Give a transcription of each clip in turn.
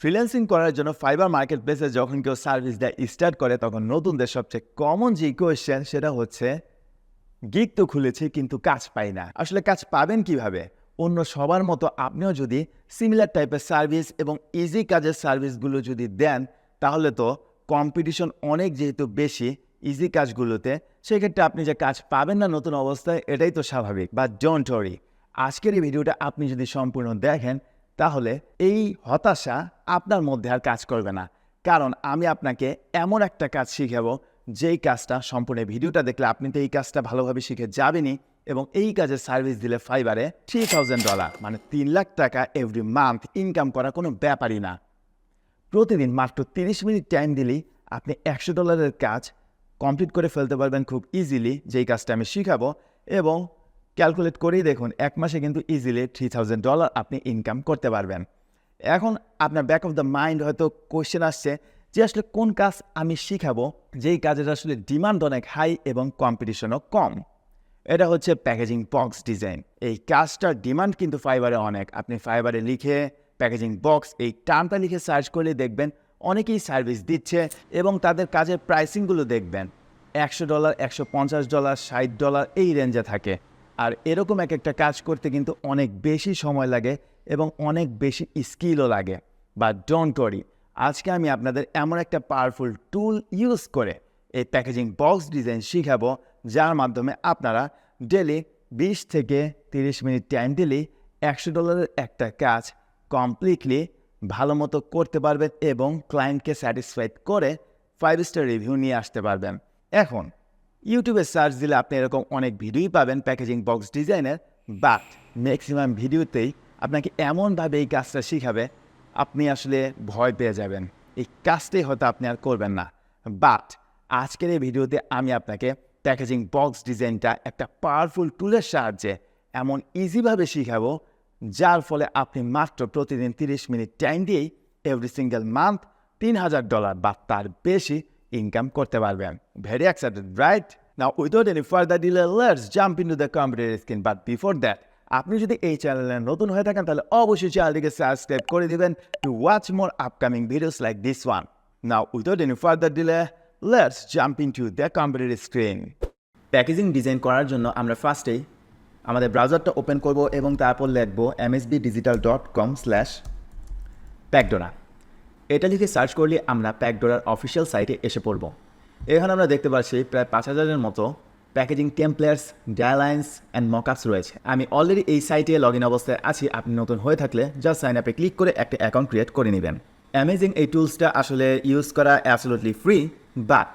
Freelancing করার জন্য fibre market প্লেসে যখন কেউ সার্ভিস দেয় স্টার্ট করে, তখন নতুনদের সবচেয়ে কমন যে কোয়েশ্চেন সেটা হচ্ছে গিগ তো খুলেছি কিন্তু কাজ পাই না। আসলে কাজ পাবেন কীভাবে? অন্য সবার মতো আপনিও যদি সিমিলার টাইপের সার্ভিস এবং ইজি কাজের সার্ভিসগুলো যদি দেন, তাহলে তো কম্পিটিশন অনেক যেহেতু বেশি ইজি কাজগুলোতে, সেক্ষেত্রে আপনি যে কাজ পাবেন না নতুন অবস্থায়, এটাই তো স্বাভাবিক। বা ডোন্ট ওরি আজকের এই ভিডিওটা আপনি যদি সম্পূর্ণ দেখেন তাহলে এই হতাশা আপনার মধ্যে আর কাজ করবে না। কারণ আমি আপনাকে এমন একটা কাজ শিখাবো, যেই কাজটা সম্পূর্ণ ভিডিওটা দেখলে আপনি তো এই কাজটা ভালোভাবে শিখে যাবেনই এবং এই কাজের সার্ভিস দিলে ফাইবারে থ্রি থাউজেন্ড ডলার মানে তিন লাখ টাকা এভরি মান্থ ইনকাম করা কোনো ব্যাপারই না। প্রতিদিন মাত্র তিরিশ মিনিট টাইম দিলেই আপনি একশো ডলারের কাজ কমপ্লিট করে ফেলতে পারবেন খুব ইজিলি যেই কাজটা আমি শিখাবো এবং ক্যালকুলেট করেই দেখুন, এক মাসে কিন্তু ইজিলি থ্রি থাউজেন্ড ডলার আপনি ইনকাম করতে পারবেন। এখন আপনার ব্যাক অফ দ্য মাইন্ড হয়তো কোয়েশ্চেন আসছে যে আসলে কোন কাজ আমি শিখাবো? যেই কাজের আসলে ডিমান্ড অনেক হাই এবং কম্পিটিশনও কম। এটা হচ্ছে প্যাকেজিং বক্স ডিজাইন এই কাজটার ডিমান্ড কিন্তু ফাইবারে অনেক। আপনি ফাইবারে লিখে প্যাকেজিং বক্স এই টার্মটা লিখে সার্চ করলে দেখবেন অনেকেই সার্ভিস দিচ্ছে এবং তাদের কাজের প্রাইসিংগুলো দেখবেন। একশো ডলার একশো পঞ্চাশ ডলার ষাট ডলার এই রেঞ্জে থাকে। আর এরকম এক একটা কাজ করতে কিন্তু অনেক বেশি সময় লাগে এবং অনেক বেশি স্কিলও লাগে, বা ডোন্ট ওয়ারি আজকে আমি আপনাদের এমন একটা পাওয়ারফুল টুল ইউজ করে এই প্যাকেজিং বক্স ডিজাইন শিখাবো, যার মাধ্যমে আপনারা ডেলি বিশ থেকে তিরিশ মিনিট টাইম দিলেই একশো ডলারের একটা কাজ কমপ্লিটলি ভালো মতো করতে পারবেন এবং ক্লায়েন্টকে স্যাটিসফাইড করে ফাইভ স্টার রিভিউ নিয়ে আসতে পারবেন। এখন ইউটিউবে সার্চ দিলে আপনি এরকম অনেক ভিডিওই পাবেন প্যাকেজিং বক্স ডিজাইনের বাট ম্যাক্সিমাম ভিডিওতেই আপনাকে এমনভাবে এই কাজটা শিখাবে, আপনি আসলে ভয় পেয়ে যাবেন। এই কাজটাই হয়তো আপনি আর করবেন না। বাট আজকের এই ভিডিওতে আমি আপনাকে প্যাকেজিং বক্স ডিজাইনটা একটা পাওয়ারফুল টুলের সাহায্যে এমন ইজিভাবে শিখাবো, যার ফলে আপনি মাত্র প্রতিদিন তিরিশ মিনিট টাইম দিয়েই এভরি সিঙ্গেল মান্থ তিন হাজার ডলার বা তার বেশি ইনকাম করতে পারবেন very excited right now without any further delay let's jump into the computer screen but before that আপনি যদি এই চ্যানেলে নতুন হয়ে থাকেন, তাহলে অবশ্যই চ্যানেলটিকে সাবস্ক্রাইব করে দিবেন to watch more upcoming videos like this one now without any further delay let's jump into the computer screen packaging design করার জন্য আমরা ফার্স্টেই আমাদের ব্রাউজারটা ওপেন করব এবং তারপর লিখব MSB digital dot com slash Packdora এটা লিখে সার্চ করলে আমরা প্যাকডোরার অফিসিয়াল সাইটে এসে পড়ব। এখানে আমরা দেখতে পাচ্ছি প্রায় পাঁচ হাজারের মতো packaging templates dielines and mockups রয়েছে। আমি অলরেডি এই সাইটে লগ ইন অবস্থায় আছি। আপনি নতুন হয়ে থাকলে জাস্ট সাইন আপে ক্লিক করে একটা অ্যাকাউন্ট ক্রিয়েট করে নেবেন। অ্যামেজিং এই টুলসটা আসলে ইউজ করা অ্যাবসোলুটলি ফ্রি বাট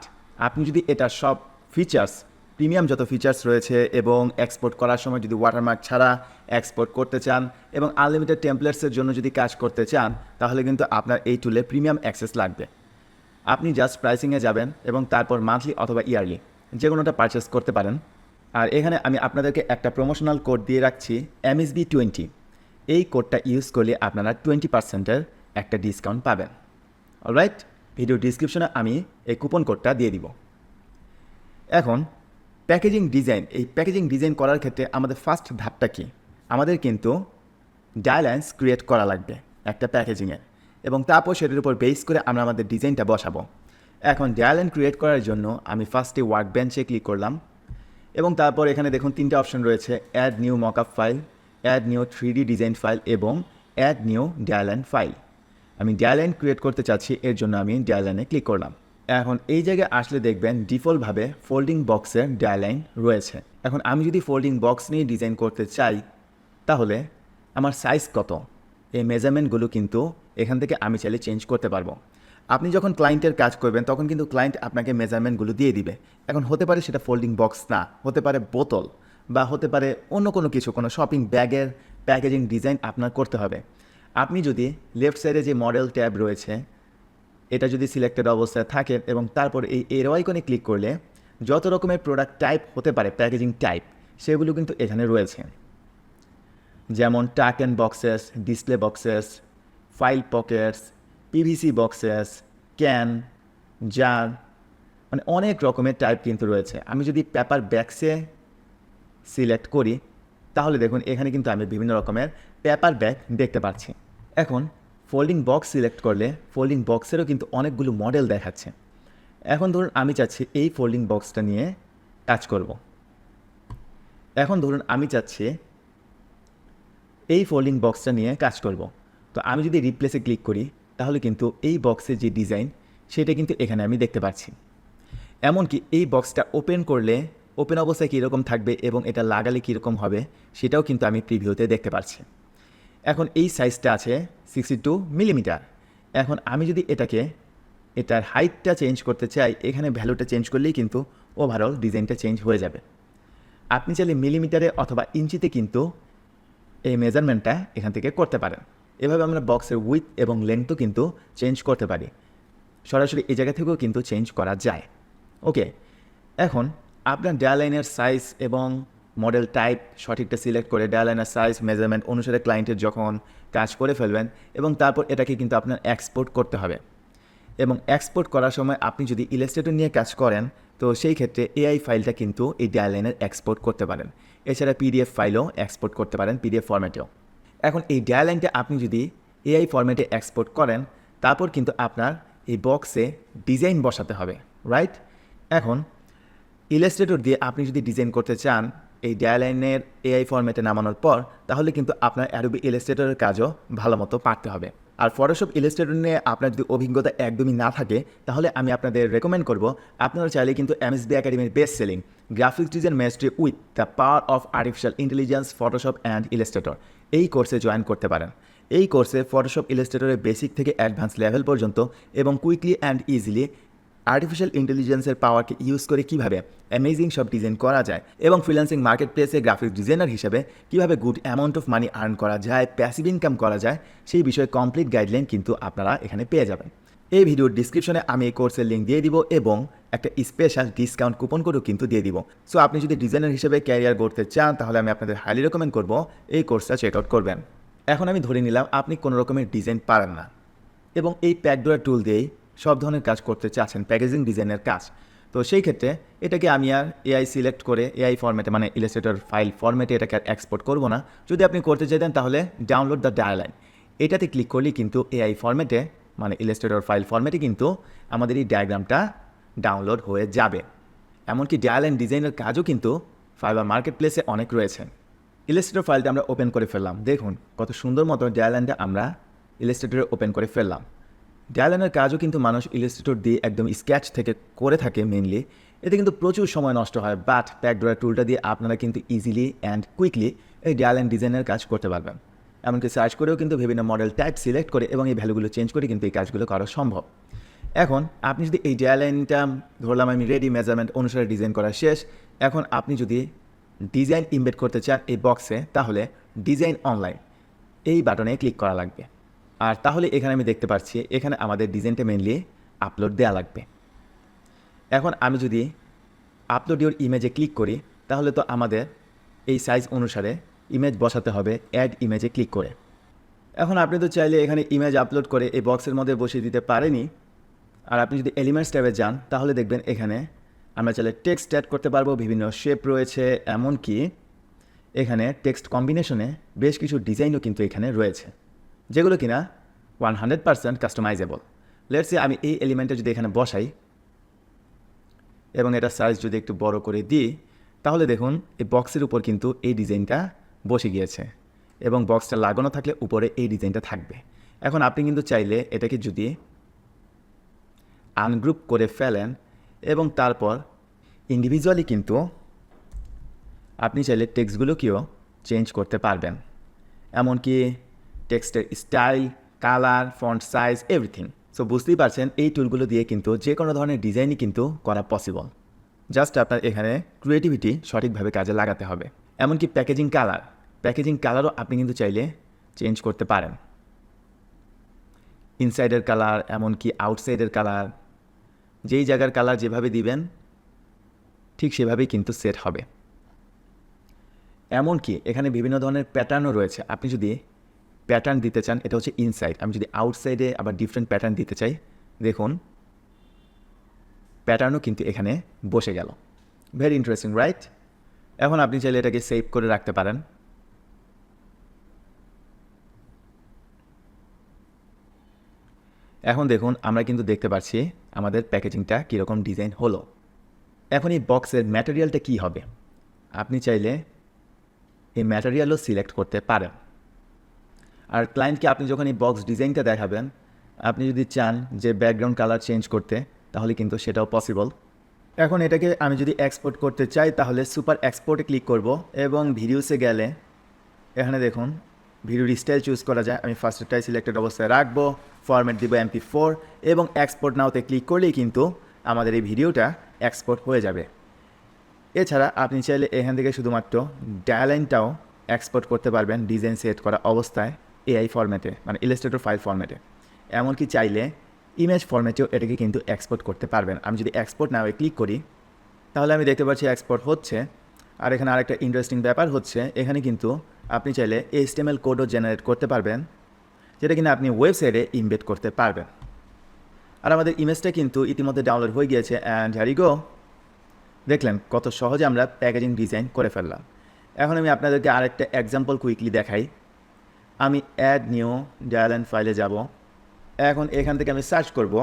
আপনি যদি এটার সব ফিচার্স প্রিমিয়াম যত ফিচার্স রয়েছে এবং এক্সপোর্ট করার সময় যদি ওয়াটারমার্ক ছাড়া এক্সপোর্ট করতে চান এবং আনলিমিটেড টেমপ্লেটসের জন্য যদি কাজ করতে চান, তাহলে কিন্তু আপনার এই টুলে প্রিমিয়াম অ্যাক্সেস লাগবে। আপনি জাস্ট প্রাইসিংয়ে যাবেন এবং তারপর মান্থলি অথবা ইয়ারলি যে কোনোটা পারচেস করতে পারেন। আর এখানে আমি আপনাদেরকে একটা প্রমোশনাল কোড দিয়ে রাখছি এমএসবি টোয়েন্টি এই কোডটা ইউজ করলে আপনারা টোয়েন্টি পার্সেন্টের একটা ডিসকাউন্ট পাবেন। অলরাইট ভিডিও ডিসক্রিপশনে আমি এই কুপন কোডটা দিয়ে দিব। এখন প্যাকেজিং ডিজাইন, এই প্যাকেজিং ডিজাইন করার ক্ষেত্রে আমাদের ফার্স্ট ধাপটা কি? আমাদের কিন্তু ডায়ালাইন্স ক্রিয়েট করা লাগবে একটা প্যাকেজিংয়ের এবং তারপর সেটার উপর বেস করে আমরা আমাদের ডিজাইনটা বসাবো। এখন ডায়ালাইন ক্রিয়েট করার জন্য আমি ফার্স্টে ওয়ার্ক বেঞ্চে ক্লিক করলাম। এবং তারপর এখানে দেখুন তিনটে অপশন রয়েছে add new mockup file add new three design file এবং অ্যাড নিউ ডায়ালাইন ফাইল আমি ডায়ালাইন ক্রিয়েট করতে চাচ্ছি, এর জন্য আমি ডায়ালাইনে ক্লিক করলাম। এখন এই জায়গায় আসলে দেখবেন ডিফল্টভাবে ফোল্ডিং বক্সের ডায়ালাইন রয়েছে। এখন আমি যদি ফোল্ডিং বক্স নিয়ে ডিজাইন করতে চাই, তাহলে আমার সাইজ কত? এই মেজারমেন্টগুলো কিন্তু এখান থেকে আমি চাইলে চেঞ্জ করতে পারব। আপনি যখন ক্লায়েন্টের কাজ করবেন, তখন কিন্তু ক্লায়েন্ট আপনাকে মেজারমেন্টগুলো দিয়ে দিবে। এখন হতে পারে সেটা ফোল্ডিং বক্স না, হতে পারে বোতল বা হতে পারে অন্য কোনো কিছু, কোনো শপিং ব্যাগের প্যাকেজিং ডিজাইন আপনার করতে হবে। আপনি যদি লেফট সাইডে যে মডেল ট্যাব রয়েছে এটা যদি সিলেক্টেড অবস্থায় থাকে এবং তারপর এই এর আইকনে ক্লিক করলে যত রকমের প্রোডাক্ট টাইপ হতে পারে প্যাকেজিং টাইপ সেগুলো কিন্তু এখানে রয়েছে। যেমন tuck and boxes display boxes file pockets PVC boxes can jar মানে অনেক রকমের টাইপ কিন্তু রয়েছে। আমি যদি পেপার ব্যাগসে সিলেক্ট করি, তাহলে দেখুন এখানে কিন্তু আমি বিভিন্ন রকমের পেপার ব্যাগ দেখতে পাচ্ছি। এখন ফোল্ডিং বক্স সিলেক্ট করলে ফোল্ডিং বক্সেরও কিন্তু অনেকগুলো মডেল দেখাচ্ছে। এখন ধরুন আমি চাচ্ছি এই ফোল্ডিং বক্সটা নিয়ে কাজ করব। এখন ধরুন আমি চাচ্ছি এই ফোল্ডিং বক্সটা নিয়ে কাজ করব। তো আমি যদি রিপ্লেসে ক্লিক করি, তাহলে কিন্তু এই বক্সের যে ডিজাইন সেটা কিন্তু এখানে আমি দেখতে পাচ্ছি। এমনকি এই বক্সটা ওপেন করলে ওপেন অবস্থায় কীরকম থাকবে এবং এটা লাগালে কীরকম হবে, সেটাও কিন্তু আমি প্রিভিউতে দেখতে পাচ্ছি। এখন এই সাইজটা আছে সিক্সটি টু মিলিমিটার এখন আমি যদি এটাকে, এটার হাইটটা চেঞ্জ করতে চাই, এখানে ভ্যালুটা চেঞ্জ করলেই কিন্তু ওভারঅল ডিজাইনটা চেঞ্জ হয়ে যাবে। আপনি চাইলে মিলিমিটারে অথবা ইঞ্চিতে কিন্তু এই মেজারমেন্টটা এখান থেকে করতে পারেন। এভাবে আমরা বক্সের উইথ এবং লেন্থও কিন্তু চেঞ্জ করতে পারি। সরাসরি এই জায়গা থেকেও কিন্তু চেঞ্জ করা যায়। ওকে এখন আপনার ডায়ালাইনের সাইজ এবং মডেল টাইপ সঠিকটা সিলেক্ট করে ডায়ালাইনের সাইজ মেজারমেন্ট অনুসারে ক্লায়েন্টের যখন কাজ করে ফেলবেন এবং তারপর এটাকে কিন্তু আপনার এক্সপোর্ট করতে হবে। এবং এক্সপোর্ট করার সময় আপনি যদি ইলাস্ট্রেটর নিয়ে কাজ করেন, তো সেই ক্ষেত্রে এআই ফাইলটা কিন্তু এই ডায়ালাইনের এক্সপোর্ট করতে পারেন। এছাড়া পিডিএফ ফাইলও এক্সপোর্ট করতে পারেন পিডিএফ ফরম্যাটেও এখন এই ডায়ালাইনটা আপনি যদি এআই ফরম্যাটে এক্সপোর্ট করেন, তারপর কিন্তু আপনার এই বক্সে ডিজাইন বসাতে হবে রাইট এখন ইলাস্ট্রেটর দিয়ে আপনি যদি ডিজাইন করতে চান এই ডায়ালাইনের এআই ফরম্যাটে নামানোর পর, তাহলে কিন্তু আপনার অ্যাডোবি ইলাস্ট্রেটরের কাজও ভালো মতো পারতে হবে। আর ফটোশপ ইলাস্ট্রেটর নিয়ে আপনার যদি অভিজ্ঞতা একদমই না থাকে, তাহলে আমি আপনাদের রেকমেন্ড করব, আপনারা চাইলে কিন্তু এমএসবি একাডেমির best selling graphics design mastery with the power of artificial intelligence Photoshop and Illustrator এই কোর্সে জয়েন করতে পারেন। এই কোর্সে ফটোশপ ইলাস্ট্রেটরের বেসিক থেকে অ্যাডভান্স লেভেল পর্যন্ত এবং কুইকলি অ্যান্ড ইজিলি আর্টিফিশিয়াল ইন্টেলিজেন্সের পাওয়ারকে ইউজ করে কীভাবে অ্যামেজিং সব ডিজাইন করা যায় এবং ফ্রিল্যান্সিং মার্কেট প্লেসে গ্রাফিক্স ডিজাইনার হিসেবে কীভাবে good amount of money earn করা যায় প্যাসিভ ইনকাম করা যায়, সেই বিষয়ে কমপ্লিট গাইডলাইন কিন্তু আপনারা এখানে পেয়ে যাবেন। এই ভিডিওর ডিসক্রিপশনে আমি এই কোর্সের লিঙ্ক দিয়ে দিব এবং একটা স্পেশাল ডিসকাউন্ট কুপন কোডও কিন্তু দিয়ে দিব। সো আপনি যদি ডিজাইনার হিসেবে ক্যারিয়ার গড়তে চান, তাহলে আমি আপনাদের হাইলি রেকমেন্ড করব এই কোর্সটা চেক আউট করবেন। এখন আমি ধরে নিলাম আপনি কোনো রকমের ডিজাইন পারেন না। এবং এই প্যাকডোরা টুল দিয়েই সব ধরনের কাজ করতে চাচ্ছেন প্যাকেজিং ডিজাইনের কাজ। তো সেই ক্ষেত্রে এটাকে আমি আর এআই সিলেক্ট করে এআই ফরম্যাটে মানে ইলাস্ট্রেটর ফাইল ফরম্যাটে এটাকে আর এক্সপোর্ট করব না। যদি আপনি করতে চাইতেন তাহলে ডাউনলোড দ্য ডায়ালাইন এটাতে ক্লিক করলেই কিন্তু এআই ফরম্যাটে মানে ইলাস্ট্রেটর ফাইল ফরম্যাটে কিন্তু আমাদের এই ডায়াগ্রামটা ডাউনলোড হয়ে যাবে। এমনকি ডায়ালাইন ডিজাইনের কাজও কিন্তু ফাইবার মার্কেট প্লেসে অনেক রয়েছে। ইলাস্ট্রেটর ফাইলটা আমরা ওপেন করে ফেললাম। দেখুন, কত সুন্দর মতো ডায়ালাইনটা আমরা ইলাস্ট্রেটরে ওপেন করে ফেললাম। ডায়ালাইনের কাজও কিন্তু মানুষ ইলাস্ট্রেটর দিয়ে একদম স্কেচ থেকে করে থাকে মেনলি এতে কিন্তু প্রচুর সময় নষ্ট হয় বাট প্যাকডোরা টুলটা দিয়ে আপনারা কিন্তু ইজিলি অ্যান্ড কুইকলি এই ডায়ালাইন ডিজাইনের কাজ করতে পারবেন। এমনকি সার্চ করেও কিন্তু বিভিন্ন মডেল টাইপ সিলেক্ট করে এবং এই ভ্যালুগুলো চেঞ্জ করে কিন্তু এই কাজগুলো করা সম্ভব। এখন আপনি যদি এই ডায়ালাইনটা ধরলাম আমি রেডি মেজারমেন্ট অনুসারে ডিজাইন করা শেষ, এখন আপনি যদি ডিজাইন ইমবেড করতে চান এই বক্সে তাহলে ডিজাইন অনলাইন এই বাটনে ক্লিক করা লাগবে। আর তাহলে এখানে আমি দেখতে পাচ্ছি এখানে আমাদের ডিজাইনটা মেনলি আপলোড দেওয়া লাগবে। এখন আমি যদি আপলোড ইউর ইমেজে ক্লিক করি, তাহলে তো আমাদের এই সাইজ অনুসারে ইমেজ বসাতে হবে অ্যাড ইমেজে ক্লিক করে। এখন আপনি তো চাইলে এখানে ইমেজ আপলোড করে এই বক্সের মধ্যে বসিয়ে দিতে পারেনি আর আপনি যদি এলিমেন্টস ট্যাবে যান, তাহলে দেখবেন এখানে আমরা চাইলে টেক্সট অ্যাড করতে পারব, বিভিন্ন শেপ রয়েছে, এমনকি এখানে টেক্সট কম্বিনেশনে বেশ কিছু ডিজাইনও কিন্তু এখানে রয়েছে। যেগুলো কিনা one hundred percent customizable let's say আমি এই এলিমেন্টটা যদি এখানে বসাই, এবং এটা সাইজ যদি একটু বড় করে দিই, তাহলে দেখুন এই বক্সের উপর কিন্তু এই ডিজাইনটা বসে গিয়েছে, এবং বক্সটা লাগানো থাকলে উপরে এই ডিজাইনটা থাকবে। এখন আপনি কিন্তু চাইলে এটাকে যদি আনগ্রুপ করে ফেলেন, এবং তারপর ইন্ডিভিজুয়ালি কিন্তু আপনি চাইলে টেক্সটগুলোকেও চেঞ্জ করতে পারবেন। এমনকি টেক্সটের style colour font size everything so বুঝতেই পারছেন, এই টুলগুলো দিয়ে কিন্তু যে কোনো ধরনের ডিজাইনই কিন্তু করা পসিবল জাস্ট আপনার এখানে ক্রিয়েটিভিটি সঠিকভাবে কাজে লাগাতে হবে। এমনকি প্যাকেজিং কালার প্যাকেজিং কালারও আপনি কিন্তু চাইলে চেঞ্জ করতে পারেন। ইনসাইডের কালার এমনকি আউটসাইডের কালার যেই জায়গার কালার যেভাবে দিবেন, ঠিক সেভাবেই কিন্তু সেট হবে। এমনকি এখানে বিভিন্ন ধরনের প্যাটার্নও রয়েছে। আপনি যদি প্যাটার্ন দিতে চান, এটা হচ্ছে ইনসাইড আমি যদি আউটসাইডে আবার ডিফারেন্ট প্যাটার্ন দিতে চাই, দেখুন প্যাটার্নও কিন্তু এখানে বসে গেল। ভেরি ইন্টারেস্টিং রাইট এখন আপনি চাইলে এটাকে সেভ করে রাখতে পারেন। এখন দেখুন, আমরা কিন্তু দেখতে পাচ্ছি আমাদের প্যাকেজিংটা কীরকম ডিজাইন হলো। এখন এই বক্সের ম্যাটেরিয়ালটা কী হবে? আপনি চাইলে এই ম্যাটেরিয়ালও সিলেক্ট করতে পারেন। আর ক্লায়েন্টকে আপনি যখন এই বক্স ডিজাইনটা দেখাবেন, আপনি যদি চান যে ব্যাকগ্রাউন্ড কালার চেঞ্জ করতে, তাহলে কিন্তু সেটাও পসিবল এখন এটাকে আমি যদি এক্সপোর্ট করতে চাই, তাহলে সুপার এক্সপোর্টে ক্লিক করব এবং ভিডিওসে গেলে, এখানে দেখুন ভিডিওর স্টাইল চুজ করা যায়। আমি ফার্স্টটাই সিলেক্টেড অবস্থায় রাখব ফরম্যাট দিব এমপি ফোর এবং এক্সপোর্ট নাওতে ক্লিক করলেই কিন্তু আমাদের এই ভিডিওটা এক্সপোর্ট হয়ে যাবে। এছাড়া আপনি চাইলে এখান থেকে শুধুমাত্র ডায়ালাইনটাও এক্সপোর্ট করতে পারবেন ডিজাইন সেট করা অবস্থায়। এআই ফরম্যাটে মানে ইলাস্ট্রেটর ফাইল ফরম্যাটে এমনকি চাইলে ইমেজ ফরম্যাটেও এটাকে কিন্তু এক্সপোর্ট করতে পারবেন। আমি যদি এক্সপোর্ট নাও ক্লিক করি, তাহলে আমি দেখতে পাচ্ছি এক্সপোর্ট হচ্ছে, আর এখানে আরেকটা ইন্টারেস্টিং ব্যাপার হচ্ছে, এখানে কিন্তু আপনি চাইলে এইচটিএমএল কোডও জেনারেট করতে পারবেন, যেটা কিনা আপনি ওয়েবসাইটে ইমবেড করতে পারবেন। আর আমাদের ইমেজটা কিন্তু ইতিমধ্যে ডাউনলোড হয়ে গিয়েছে অ্যান্ড হ্যারি গো দেখলেন কত সহজে আমরা প্যাকেজিং ডিজাইন করে ফেললাম। এখন আমি আপনাদেরকে আরেকটা এক্সাম্পল কুইকলি দেখাই। আমি অ্যাড নিউ ডায়ালেন ফাইলে যাব। এখন এখান থেকে আমি সার্চ করব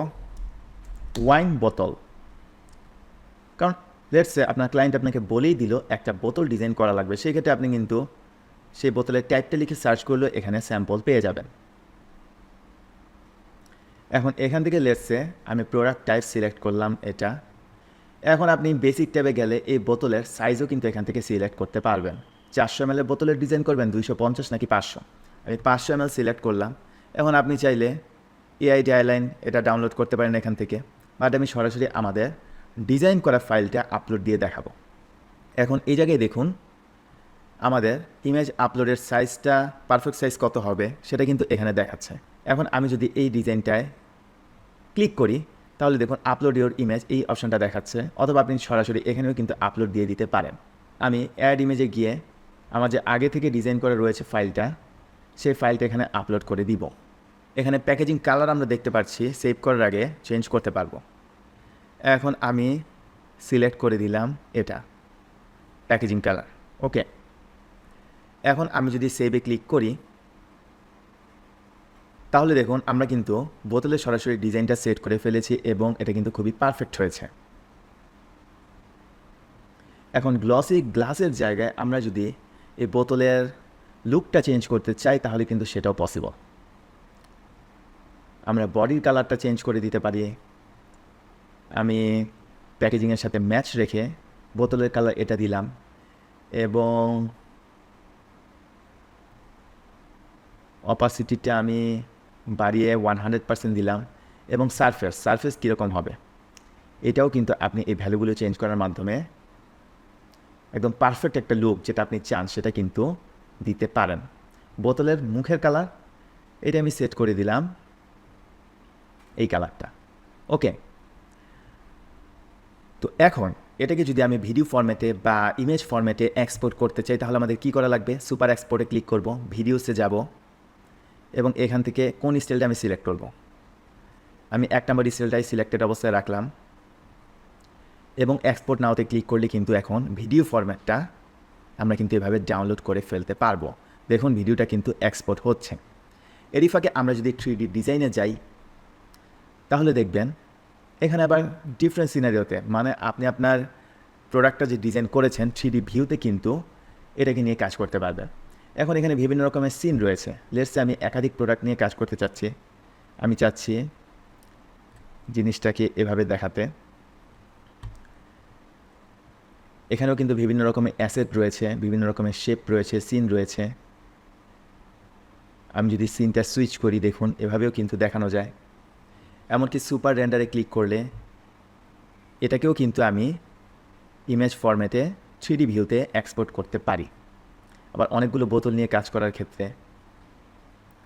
ওয়াইন বোতল কারণ লেটসে আপনার ক্লায়েন্ট আপনাকে বলেই দিল একটা বোতল ডিজাইন করা লাগবে। সেক্ষেত্রে আপনি কিন্তু সেই বোতলের টাইপটা লিখে সার্চ করলেও এখানে স্যাম্পল পেয়ে যাবেন। এখন এখান থেকে লেটসে আমি প্রোডাক্ট টাইপ সিলেক্ট করলাম এটা। এখন আপনি বেসিক ট্যাবে গেলে এই বোতলের সাইজও কিন্তু এখান থেকে সিলেক্ট করতে পারবেন। চারশো এম বোতলের ডিজাইন করবেন দুইশো পঞ্চাশ নাকি পাঁচশো। আমি পাঁচশো এম সিলেক্ট করলাম। এখন আপনি চাইলে এআই ডায়ালাইন এটা ডাউনলোড করতে পারেন এখান থেকে। বাট আমি সরাসরি আমাদের ডিজাইন করা ফাইলটা আপলোড দিয়ে দেখাবো। এখন এই জায়গায় দেখুন, আমাদের ইমেজ আপলোডের সাইজটা পারফেক্ট সাইজ কত হবে সেটা কিন্তু এখানে দেখাচ্ছে। এখন আমি যদি এই ডিজাইনটায় ক্লিক করি, তাহলে দেখুন আপলোড ইউর ইমেজ এই অপশনটা দেখাচ্ছে। অথবা আপনি সরাসরি এখানেও কিন্তু আপলোড দিয়ে দিতে পারেন। আমি অ্যাড ইমেজে গিয়ে আমার যে আগে থেকে ডিজাইন করা রয়েছে ফাইলটা সেই ফাইলটা এখানে আপলোড করে দিব। এখানে প্যাকেজিং কালার আমরা দেখতে পাচ্ছি সেভ করার আগে চেঞ্জ করতে পারব। এখন আমি সিলেক্ট করে দিলাম এটা প্যাকেজিং কালার ওকে এখন আমি যদি সেভে ক্লিক করি, তাহলে দেখুন আমরা কিন্তু বোতলে সরাসরি ডিজাইনটা সেট করে ফেলেছি এবং এটা কিন্তু খুবই পারফেক্ট হয়েছে। এখন গ্লসি গ্লাসের জায়গায় আমরা যদি এই বোতলের লুকটা চেঞ্জ করতে চাই, তাহলে কিন্তু সেটাও পসিবল আমরা বডির কালারটা চেঞ্জ করে দিতে পারি। আমি প্যাকেজিংয়ের সাথে ম্যাচ রেখে বোতলের কালার এটা দিলাম এবং অপাসিটিটা আমি বাড়িয়ে ওয়ান হান্ড্রেড পার্সেন্ট দিলাম এবং সারফেস সারফেস কীরকম হবে? এটাও কিন্তু আপনি এই ভ্যালুগুলো চেঞ্জ করার মাধ্যমে একদম পারফেক্ট একটা লুক যেটা আপনি চান সেটা কিন্তু দিতে পারেন। বোতলের মুখের কালার, এটা আমি সেট করে দিলাম এই কালারটা। ওকে। তো এখন এটাকে যদি আমি ভিডিও ফরম্যাটে বা ইমেজ ফরম্যাটে এক্সপোর্ট করতে চাই, তাহলে আমাদের কী করা লাগবে? সুপার এক্সপোর্টে ক্লিক করব ভিডিওসে যাব, এবং এখান থেকে কোন স্টাইলটা আমি সিলেক্ট করব? আমি এক নম্বর স্টাইলটাই সিলেক্টেড অবস্থায় রাখলাম, এবং এক্সপোর্ট নাওতে ক্লিক করলে কিন্তু এখন ভিডিও ফরম্যাটটা আমরা কিন্তু এভাবে ডাউনলোড করে ফেলতে পারব। দেখুন ভিডিওটা কিন্তু এক্সপোর্ট হচ্ছে। এরই ফাঁকে আমরা যদি থ্রি ডি ডিজাইনে যাই, তাহলে দেখবেন, এখানে আবার ডিফারেন্ট সিনারিওতে মানে আপনি আপনার প্রোডাক্টটা যে ডিজাইন করেছেন থ্রি ডি ভিউতে কিন্তু এটাকে নিয়ে কাজ করতে পারবেন। এখন এখানে বিভিন্ন রকমের সিন রয়েছে। লেটসে আমি একাধিক প্রোডাক্ট নিয়ে কাজ করতে চাচ্ছি। আমি চাচ্ছি জিনিসটাকে এভাবে দেখাতে। এখানেও কিন্তু বিভিন্ন রকমের অ্যাসেট রয়েছে, বিভিন্ন রকমের শেপ রয়েছে সিন রয়েছে। আমি যদি সিনটা সুইচ করি, দেখুন, এভাবেও কিন্তু দেখানো যায়। এমনকি সুপার রেন্ডারে ক্লিক করলে, এটাকেও কিন্তু আমি ইমেজ ফরম্যাটে থ্রি ভিউতে এক্সপোর্ট করতে পারি। আবার অনেকগুলো বোতল নিয়ে কাজ করার ক্ষেত্রে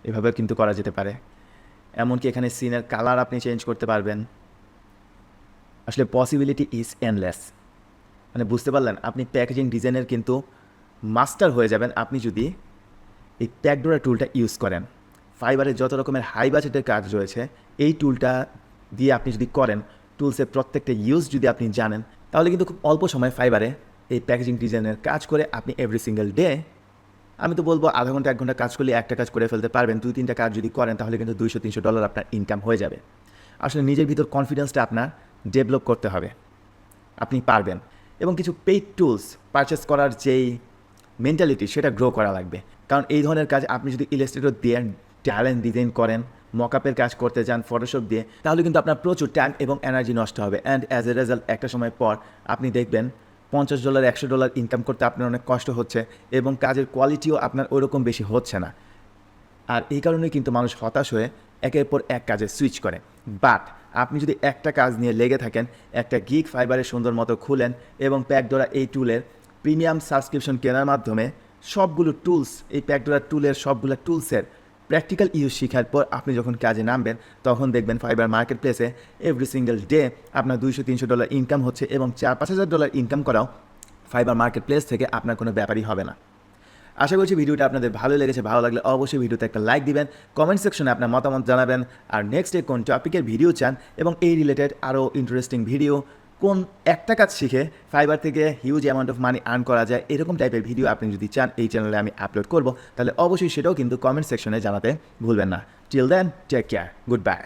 এভাবেও কিন্তু করা যেতে পারে। এমনকি এখানে সিনের কালার আপনি চেঞ্জ করতে পারবেন। আসলে পসিবিলিটি ইজ এনলেস মানে বুঝতে পারলেন, আপনি প্যাকেজিং ডিজাইনের কিন্তু মাস্টার হয়ে যাবেন আপনি যদি এই প্যাকডোরা টুলটা ইউজ করেন। ফাইবারের যত রকমের হাই বাজেটের কাজ রয়েছে, এই টুলটা দিয়ে আপনি যদি করেন টুলসের প্রত্যেকটা ইউজ যদি আপনি জানেন, তাহলে কিন্তু খুব অল্প সময় ফাইবারে এই প্যাকেজিং ডিজাইনের কাজ করে আপনি এভরি সিঙ্গেল ডে আমি তো বলব আধা ঘণ্টা, এক ঘণ্টা কাজ করলে একটা কাজ করে ফেলতে পারবেন। দুই, তিনটা কাজ যদি করেন, তাহলে কিন্তু দুইশো, তিনশো ডলার আপনার ইনকাম হয়ে যাবে। আসলে নিজের ভিতর কনফিডেন্সটা আপনার ডেভেলপ করতে হবে। আপনি পারবেন। এবং কিছু পেইড টুলস পারচেস করার যেই মেন্টালিটি সেটা গ্রো করা লাগবে। কারণ এই ধরনের কাজ আপনি যদি ইলাস্ট্রেটর দিয়ে ট্যালেন্ট ডিজাইন করেন মকআপের কাজ করতে যান ফটোশপ দিয়ে, তাহলে কিন্তু আপনার প্রচুর টাইম এবং এনার্জি নষ্ট হবে। অ্যান্ড অ্যাজ এ রেজাল্ট একটা সময় পর আপনি দেখবেন পঞ্চাশ ডলার একশো ডলার ইনকাম করতে আপনার অনেক কষ্ট হচ্ছে এবং কাজের কোয়ালিটিও আপনার ওরকম বেশি হচ্ছে না। আর এই কারণেই কিন্তু মানুষ হতাশ হয়ে একের পর এক কাজে সুইচ করে। বাট আপনি যদি একটা কাজ নিয়ে লেগে থাকেন, একটা গিগ ফাইবারের সুন্দর মতো খুলেন এবং প্যাকডোরা এই টুলের প্রিমিয়াম সাবস্ক্রিপশন কেনার মাধ্যমে সবগুলো টুলস, এই প্যাকডোরা টুলের সবগুলো টুলসের প্র্যাকটিক্যাল ইউজ শেখার পর আপনি যখন কাজে নামবেন, তখন দেখবেন ফাইবার মার্কেট প্লেসে এভরি সিঙ্গেল ডে আপনার দুইশো, তিনশো ডলার ইনকাম হচ্ছে এবং চার, পাঁচ হাজার ডলার ইনকাম করাও ফাইবার মার্কেট প্লেস থেকে আপনার কোনো ব্যাপারই হবে না। আশা করছি ভিডিওটা আপনাদের ভালো লেগেছে, ভালো লাগলে অবশ্যই ভিডিওতে একটা লাইক দিবেন কমেন্ট সেকশনে আপনার মতামত জানাবেন, আর নেক্সট ডে কোন টপিকের ভিডিও চান এবং এই রিলেটেড আরও ইন্টারেস্টিং ভিডিও কোন একটা কাজ শিখে ফাইবার থেকে huge amount of money earn করা যায়, এরকম টাইপের ভিডিও আপনি যদি চান, এই চ্যানেলে আমি আপলোড করব, তাহলে অবশ্যই সেটাও কিন্তু কমেন্ট সেকশনে জানাতে ভুলবেন না। Till then take care goodbye